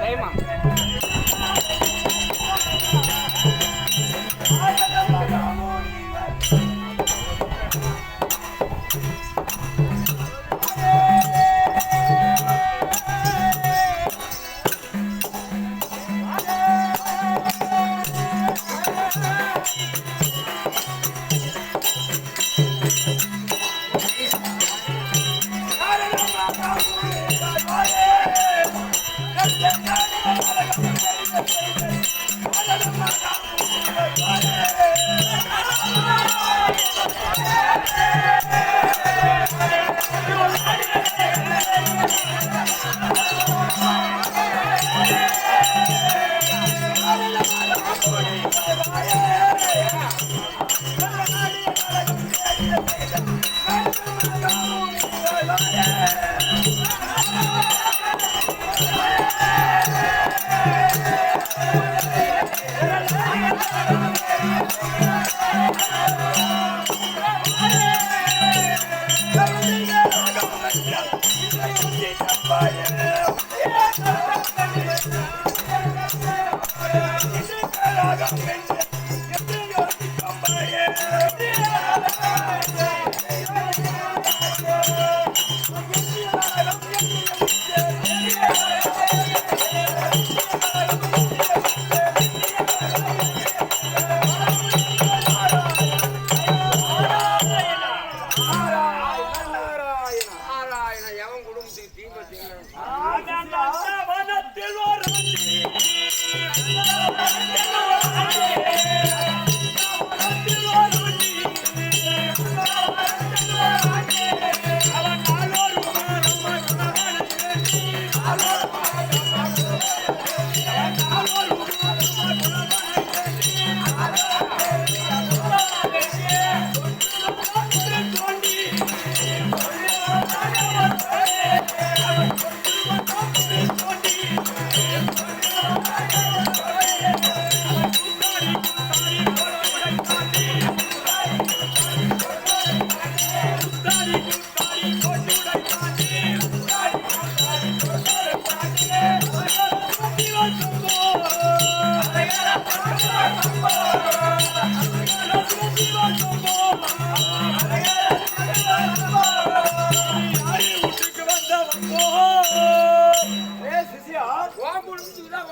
டைமா Let's go! குடும்பத்துக்கு தீ வச்சீங்களா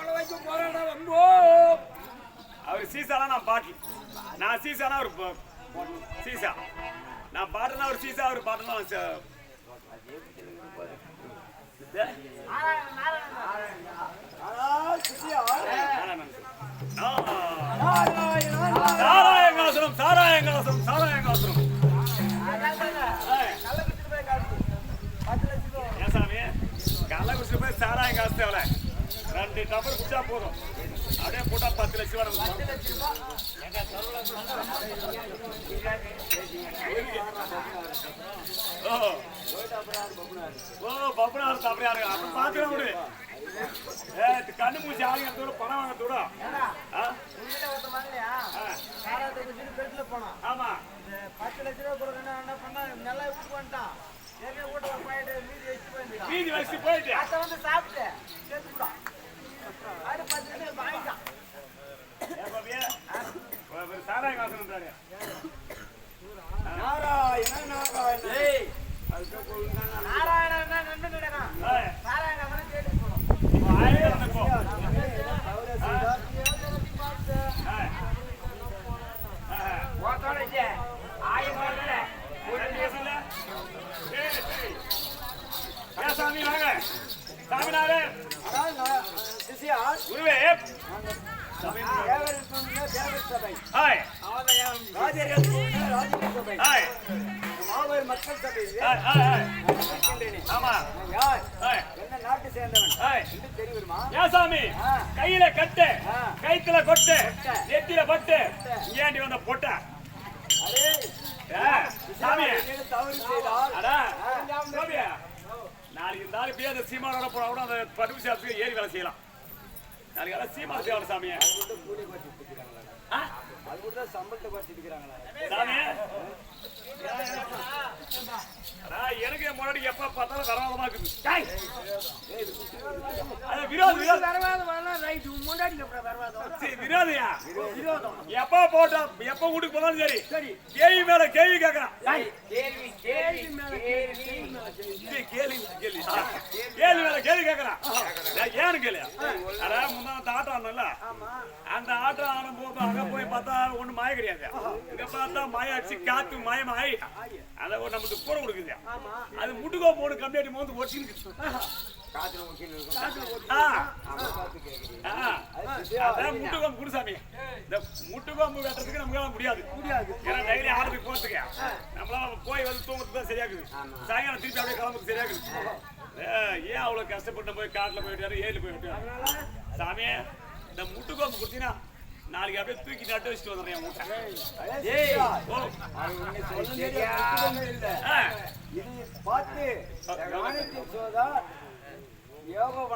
வைக்க வம்போ அவர் சீசாலாம் நான் பாட்டில் நான் சீசானா பா- சீசா நான் பாட்டுனா அவர் சீசா அவர் பாட்டுனா அவர் ச- ஆனா சிசியா நாராயணன். ஆ. நாராயணா சாராயங்காசுரம் சாராயங்காசுரம் சாராயங்காசுரம் ஏன் சாமி கள்ள குடிச்சு போய் சாராயம் காசு எவ்வளோ ரெண்டு டபர் குடிச்சா போதும். அப்படியே போட்டா பத்து லட்சம் வரும். ஓ. பப்புனார் சாப்பிடுறா இருக்கு அப்ப பாத்துக்க விடு ஏ கண்ணு மூச்சி தூட பணம் வாங்க தூட ஆமா. பத்து லட்ச ரூபா கொடுக்கணும் என்ன பண்ணா நல்லா விட்டு பண்ணிட்டான் மீதி வச்சு போயிருந்தான் மீதி வச்சு போயிட்டு அதை வந்து சாப்பிட்டு அது பத்து வாங்கிட்டான் சாராயம் காசுன்றாரு நாராயண நாராயண. நடக்கும் ஏய், நாராயணன் கேட்டு போனோம் இப்போ ஆயிரம் இப்போ. ஏய். ஏய். ஓத்தோட இல்ல ஆயிரம் வரல ஒரு பேசல ஏய், ஏய். ஏன் சாமி வாங்க சாமினாரே சிசியா குருவே தேவர் சொன்ன தேவர் சபை ஹாய் மாபெரும் மக்கள் சபை. ஆமா. யார்? என்ன நாட்டு சேர்ந்தவன்? தெரியுமா? சாமி. கையில கட்டு. கைத்துல கொட்டு. நெத்தில பட்டு. ஏண்டி வந்த பொட்ட. சாமி. தவறு செய்தால்? நாளைக்கு ஆளு இப்படியே அந்த சீமானோட போனா கூட அந்த படுப்பு சாப்பிட்டு ஏறி வேலை செய்யலாம். நாளைக்கு சீமான தேவை சாமி அது கூட தான் சம்பளத்தை குறைச்சிருக்கிறாங்களா எனக்கு முன்னாடி எப்ப பார்த்தாலும் வரவாதமா இருக்குது விரோதம் விரோதம். வரலாம். ரைட் முன்னாடி வரவாதம் சரி, விரோதியா எப்ப போட்டா எப்ப வீட்டுக்கு போனாலும் சரி. சரி. கேள்வி மேல கேள்வி கேட்கறான் கேள்வி கேள்வி கேள்வி இது கேள்வி. கேள்வி. கேள்வி மேல கேள்வி. கேட்கறான் ஏன் ஏன்னு கேள்வி அதான் முன்னா அந்த ஆட்டம் ஆடணும்ல. அந்த ஆட்டம் ஆடும் போது அங்க போய் பார்த்தா ஒண்ணு மாய கிடையாது. இங்க பார்த்தா மாய அடிச்சு காத்து மாயமாயி அதை நமக்கு கூற கொடுக்குது. அது முட்டுக்கோ போடு கம்மியாட்டி மோந்து ஒடிச்சுன்னு முட்டுக்கோம்பு குருசாமி இந்த முட்டுக்கோம்பு வெட்டுறதுக்கு நம்மளால முடியாது முடியாது ஏன்னா டெய்லி ஆடுறதுக்கு போறதுக்கு நம்மளால போய் வந்து தூங்குறதுக்கு தான் சரியாகுது சாயங்காலம் திருப்பி அப்படியே சரியாகுது ஏ, ஏன் அவ்வளவு கஷ்டப்பட்டு போய் காட்டுல போயிட்டாரு ஏழு போயிட்டாரு சாமி இந்த முட்டுக்கோம்பு கொடுத்தீங்கன்னா நாளைக்கு அப்படியே தூக்கி நட்டு வச்சுட்டு வந்துடுறேன் மூட்டை பார்த்து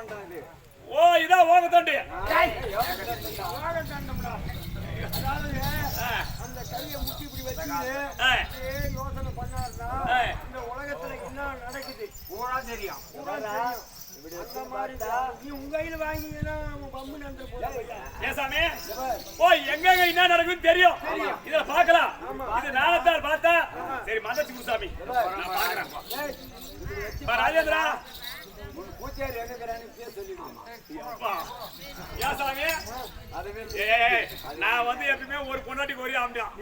ஓ இதான் ஓங்க தண்டு. அதாவது. அந்த கையை முட்டி இப்படி. அப்படியே யோசனை பண்ணாருன்னா. இந்த உலகத்துல என்ன நடக்குது? பூரா தெரியும். பூரா தெரியும். அந்த மாதிரி தான். நீ உங்க கையில உன் பம்பு நன்று போய் ஏன் சாமி. ஓ எங்கெங்க என்ன நடக்குதுன்னு தெரியும். இதுல பார்க்கலாம். இது நாளத்தால் பார்த்தா. சரி மதச்சி குருசாமி நான் பார்க்கறேன். பா, ராஜேந்திரா. எங்க ஏய், நான் வந்து எப்பயுமே ஒரு பொண்டாட்டிக்கு ஒரே ஆம்பியான்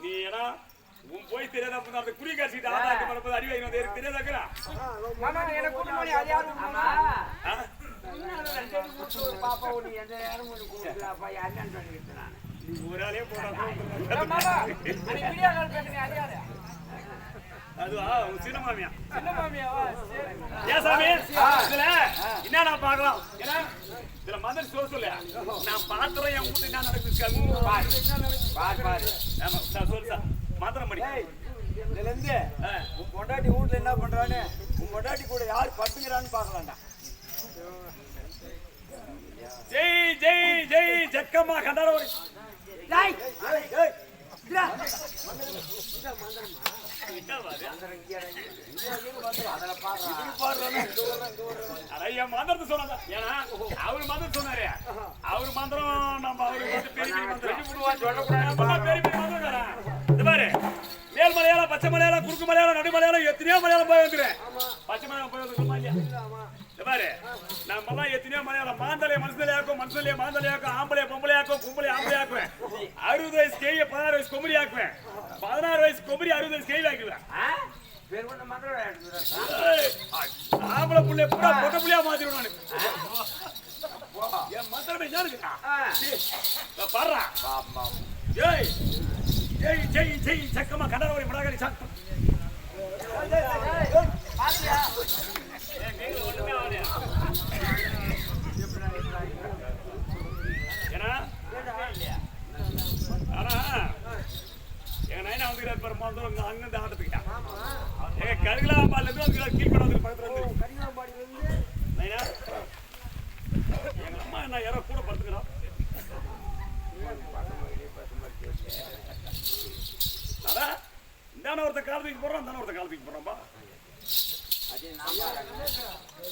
நீ ஏன்னா உன் போய் தெரியாத அந்த குறி காட்சிட்டு அடி வாங்கி எனக்கு பாப்பா எந்த நேரம் சொல்லிட்டு நான் ஒரு ஆளே போடா அன்னைக்கு வீடியோ கால் பேசுறேன் அது யாரு அதுவா? உன் சின்ன மாமியா. சின்ன மாமியாவா ஏன் சாமி? இதுல என்ன நான் பார்க்கலாம்? ஏன்னா இதுல மதர் சொல்ல சொல்ல நான் பாத்திரம் என் வீட்டு என்ன நடக்குது பாரு பாரு ஆமா சார் சொல்லு சார். மாத்திரம் படி. இதுல இருந்து. உன் பொண்டாட்டி வீட்டுல என்ன பண்றான்னு உன் பொண்டாட்டி கூட யார் பட்டுக்கிறான்னு பாக்கலாம்டா ஜெய் ஜெய் ஜெய் ஜக்கம்மா கண்டாரோடி. ஏய், மந்திரத்தை சொன்னாங்க ஏன்னா அவரு மந்திரம் சொன்னாரு அவரு மந்திரம் நம்ம அவரு வந்து பெரிய பெரிய மந்திரம் சொல்லக்கூடாது பெரிய பெரிய மந்திரம் தரேன். இந்த பாரு மேல் மலையாளம் பச்சை மலையாளம் குறுக்கு மலையாளம் நடு மலையாளம் எத்தனையோ மலையாளம் போய் வந்துக்கிறேன் பச்சை மலையாளம் போய் வந்துருக்கோமா இல்லையா பாரு நம்மலாம் எத்தனையோ மலையாளம் மாந்தலைய மனசுலையாக்கும் மனசுலைய மாந்தலையாக்கும் ஆம்பளைய பொம்பளையாக்கும் கும்பளைய ஆம்பளையாக்குவேன் அறுபது வயசு கேய பதினாறு வயசு குமரி ஆக்குவேன். பதினாறு வயசு குமரி அறுபது வயசு கேள்வி ஆக்குவேன் ஆம்பளை புள்ளைய பூரா பொட்டை புள்ளையா மாத்திடுவேன். என் மந்திரமே? இதோ பாருடா. ஏய், ஏய், ஜெய், ஜெய், சக்கமா கண்டரவரை மடாகரி சாத்தம். ஏய், நீங்க ஒண்ணுமே ஆகலையா? ஏன்னா, ஆனா, எங்க நைனா வந்துக்கிறார் பாரு, மந்திரம் இங்க அங்கிருந்து ஆட்டத்துக்கிட்ட. எங்க கருகலாம்பால்ல இருந்து வந்துக்கிறார், கீழ்பட வந்துருக்கு பக்கத்துல இருந்து. கரிகாம்பாடியில இருந்து நைனா, எங்க யாரோ கூட படுத்துக்கிறோம் அதான் இந்தான ஒருத்த காலத்துக்கு போடுறோம் இந்தான ஒருத்த காலத்துக்கு போடுறோம்பா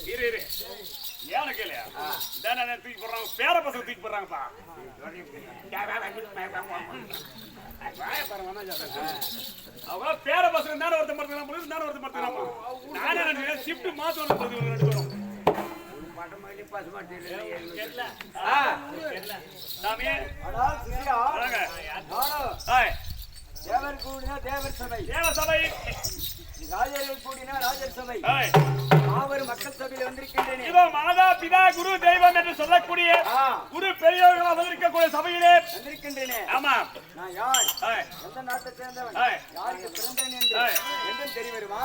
இரு இரு. ஏன்னு கேளு? இந்தான தூக்கி போடுறாங்க பேர பசங்க தூக்கி போடுறாங்கப்பா அவங்க பேர பசங்க தானே ஒருத்த மரத்துக்கலாம் போல தானே ஒருத்த மரத்துக்கலாம் நானே நினைச்சேன் ஷிஃப்ட் மாத்து வந்து ரெண்டு பேரும். தேவர் கூடினா தேவர் சபை தேவ சபை ராஜர்கள் கூடினா ராஜர் சபை மாபெரும் மக்கள் சபையில் வந்திருக்கின்றேன் இதோ மாதா பிதா குரு தெய்வம் என்று சொல்லக்கூடிய குரு பெரியவர்களாக வந்திருக்கக்கூடிய சபையிலே வந்திருக்கின்றேனே ஆமா நான் யார் எந்த நாட்டை சேர்ந்தவன் யாருக்கு பிறந்தேன் என்று என்றும் தெரிய வருமா